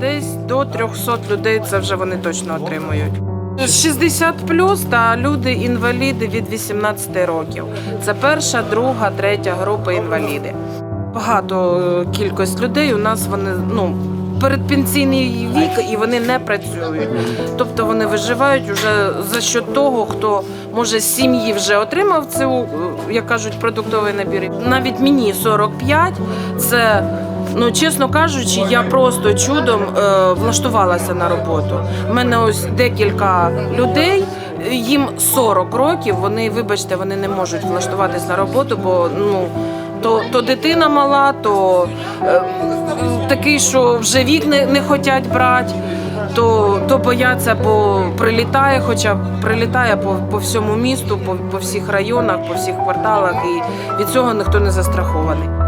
Десь до 300 людей це вже вони точно отримують. 60 плюс та люди інваліди від 18 років. Це перша, друга, третя група інваліди. Багато е, кількість людей у нас вони ну передпенсійний вік і вони не працюють. Тобто вони виживають уже за счет того, хто може з сім'ї вже отримав цю, е, як кажуть, продуктовий набір. Навіть мені 45, це. Ну, чесно кажучи, я просто чудом е, влаштувалася на роботу. У мене ось декілька людей, їм 40 років. Вони, вибачте, вони не можуть влаштуватись на роботу, бо ну то, то дитина мала, то е, такий, що вже вік не, не хочуть брати. То, то бояться, бо прилітає, хоча прилітає по, по всьому місту, по, по всіх районах, по всіх кварталах, і від цього ніхто не застрахований.